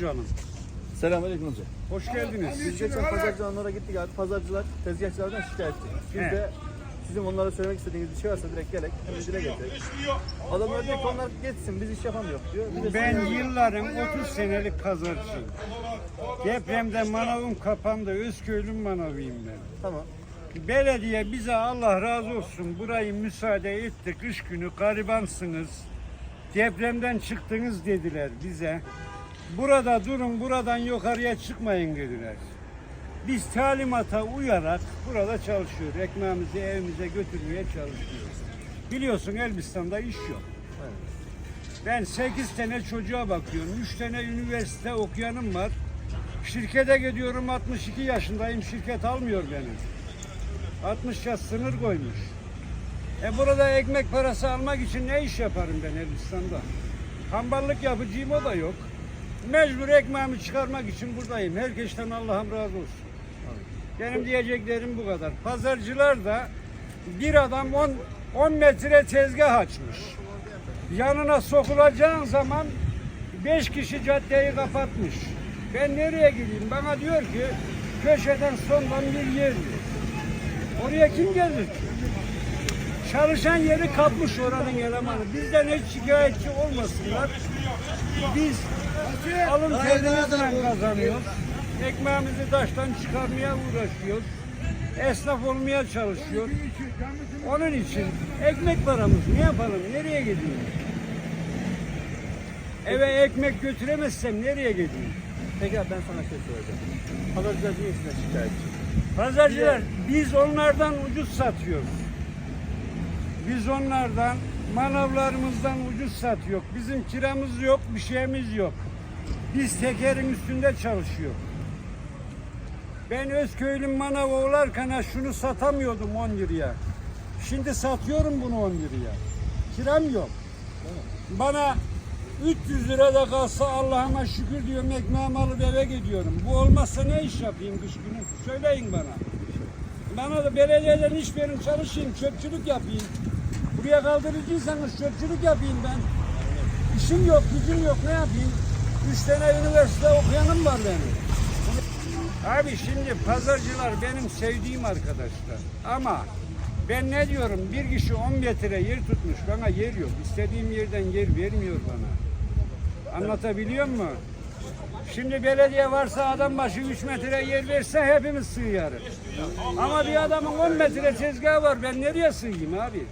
canım. Selamünaleyküm amca. Hoş geldiniz. Biz geçen pazarcılara gittik abi. Pazarcılar tezgahçılardan şikayetçi. Biz de sizin onlara söylemek istediğiniz bir şey varsa direkt gerek. Hemen dile getirelim. Adamlar diyor ki onlar geçsin biz iş yapamıyoruz diyor. De Ben siz- yılların 30 senelik pazarcıyım. Depremde manavım kapandı. Özköylüm manavıyım ben. Tamam. Belediye bize Allah razı olsun burayı müsaade etti. Kış günü garibansınız. Depremden çıktınız dediler bize. Burada durun buradan yukarıya çıkmayın dediler. Biz talimata uyarak burada çalışıyor. Ekmeğimizi evimize götürmeye çalışıyoruz. Biliyorsun Elbistan'da iş yok. Ben 8 tane çocuğa bakıyorum. 3 tane üniversite okuyanım var. Şirkete gidiyorum 62 yaşındayım. Şirket almıyor beni. 60 yaş sınır koymuş. E burada ekmek parası almak için ne iş yaparım ben Elbistan'da? Hamballık yapıcıyım o da yok. Mecbur ekmeğimi çıkarmak için buradayım. Herkesten Allah'ım razı olsun. Benim diyeceklerim bu kadar. Pazarcılar da bir adam 10 10 metre tezgah açmış. Yanına sokulacağın zaman 5 kişi caddeyi kapatmış. Ben nereye gideyim? Bana diyor ki köşeden sondan bir yer. Oraya kim gelir? Çalışan yeri kapmış oranın elemanı. Bizden hiç şikayetçi olmasınlar. Biz alın terimizle kazanıyoruz. Ekmeğimizi taştan çıkarmaya uğraşıyoruz. Esnaf olmaya çalışıyor. Onun için ekmek paramız ne yapalım? Nereye gideyim? Eve ekmek götüremezsem nereye gideyim? Peki abi ben sana şey soracağım. Pazarcılar niye şikayetçi? Pazarcılar biz onlardan ucuz satıyoruz. Biz onlardan manavlarımızdan ucuz satıyor. Bizim kiramız yok, bir şeyimiz yok. Biz tekerin üstünde çalışıyor. Ben Özköylüm manavı olarken ha şunu satamıyordum 10 liraya. Şimdi satıyorum bunu 10 liraya. Kiram yok. Bana 300 lira da kalsa Allah'ıma şükür diyorum ekmeğimi alıp eve gidiyorum. Bu olmazsa ne iş yapayım kış günü? Söyleyin bana. Bana da belediyeden iş verin çalışayım, çöpçülük yapayım. Buraya kaldırıcıysanız çöpçülük yapayım ben. İşim yok, gücüm yok ne yapayım? Üç tane üniversite okuyanım var benim. Abi şimdi pazarcılar benim sevdiğim arkadaşlar. Ama ben ne diyorum bir kişi 10 metre yer tutmuş bana yer yok. İstediğim yerden yer vermiyor bana. Anlatabiliyor muyum? Şimdi belediye varsa adam başı 3 metre yer verse hepimiz sığıyarız. Ama bir adamın 10 metre tezgahı var ben nereye sığayım abi?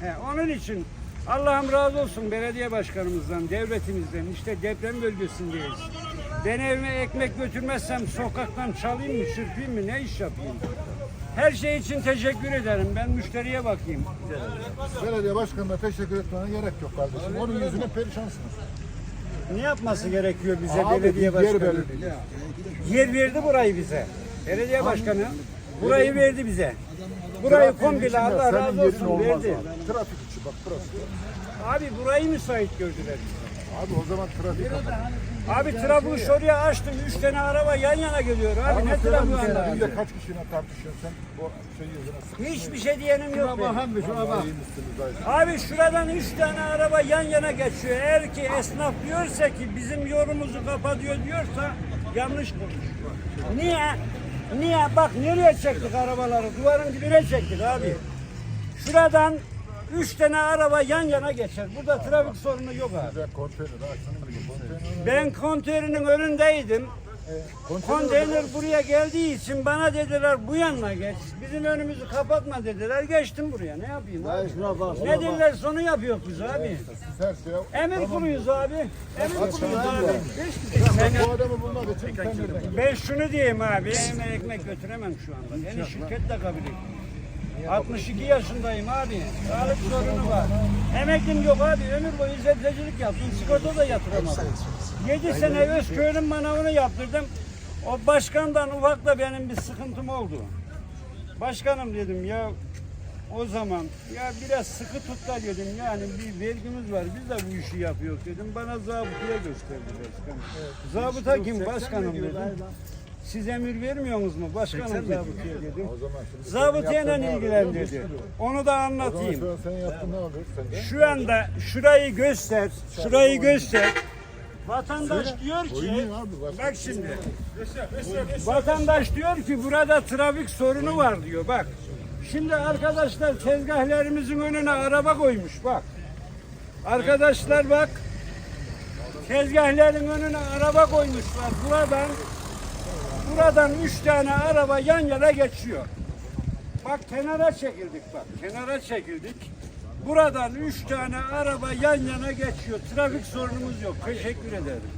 He, onun için Allah'ım razı olsun belediye başkanımızdan, devletimizden işte deprem bölgesindeyiz. Ben evime ekmek götürmezsem sokaktan çalayım mı, çırpayım mı, ne iş yapayım? Her şey için teşekkür ederim. Ben müşteriye bakayım. Belediye başkanına teşekkür etmene gerek yok kardeşim. Onun yüzüne perişansınız. Ne yapması gerekiyor bize Abi, belediye yer başkanı? belirliyor. Yer verdi burayı bize. Belediye başkanı burayı verdi bize. Burayı Trafiğin komple içinde Allah senin razı yerin olsun olmaz verdi. abi. Trafik bak burası. Abi burayı müsait gördüler. Abi o zaman trafik kapat. Abi trafiği şuraya açtım. Üç tane araba yan yana geliyor. Abi ne trafiği Bir anladın? de kaç kişiyle tartışıyorsun sen bu şey yüzüne. Hiçbir şey diyenim yok. benim. Vallahi iyi misiniz dayı? Abi şuradan üç tane araba yan yana geçiyor. Eğer ki esnaf diyorsa ki bizim yolumuzu kapatıyor diyorsa yanlış konuşuyor. Niye? Niye? Bak nereye çektik arabaları? Duvarın dibine çektik abi. Şuradan üç tane araba yan yana geçer. Burada trafik sorunu yok abi. Ben konteynerin önündeydim. Konteyner buraya geldiği için bana dediler bu yanına geç. Bizim önümüzü kapatma dediler. Geçtim buraya. Ne yapayım abi? Ne dediler sonu yapıyor biz abi. Emir kuruyuz abi. Emir kuruyuz abi. Ben bu adamı bulmak için temirdim. Ben şunu diyeyim abi. Evime ekmek götüremem şu anda. Beni şirket de kabul etmiyor. 62 yaşındayım abi. Sağlık sorunu var. Emeklim yok abi. Ömür boyu sebzecilik yaptım. Sigorta da yatıramadım. 7 sene Özköy'ün manavını yaptırdım. O başkandan ufak da benim bir sıkıntım oldu. Başkanım dedim ya o zaman ya biraz sıkı tut da dedim yani bir vergimiz var biz de bu işi yapıyoruz dedim. Bana zabıtaya gösterdi başkan. Zabıta kim başkanım dedim. Siz emir vermiyorsunuz mu başkanım zabıtaya dedim. O zaman şimdi ne ilgilen dedi. Onu da anlatayım. şu an ne oluyor sende? Şu anda şurayı göster, şurayı göster. Vatandaş diyor ki Oynuyor abi, bak. bak şimdi vatandaş diyor ki burada trafik sorunu var diyor bak. Şimdi arkadaşlar tezgahlarımızın önüne araba koymuş bak. Arkadaşlar bak tezgahların önüne araba koymuşlar. Buradan buradan üç tane araba yan yana geçiyor. Bak kenara çekildik bak. Kenara çekildik. Buradan üç tane araba yan yana geçiyor. Trafik sorunumuz yok. Teşekkür ederim.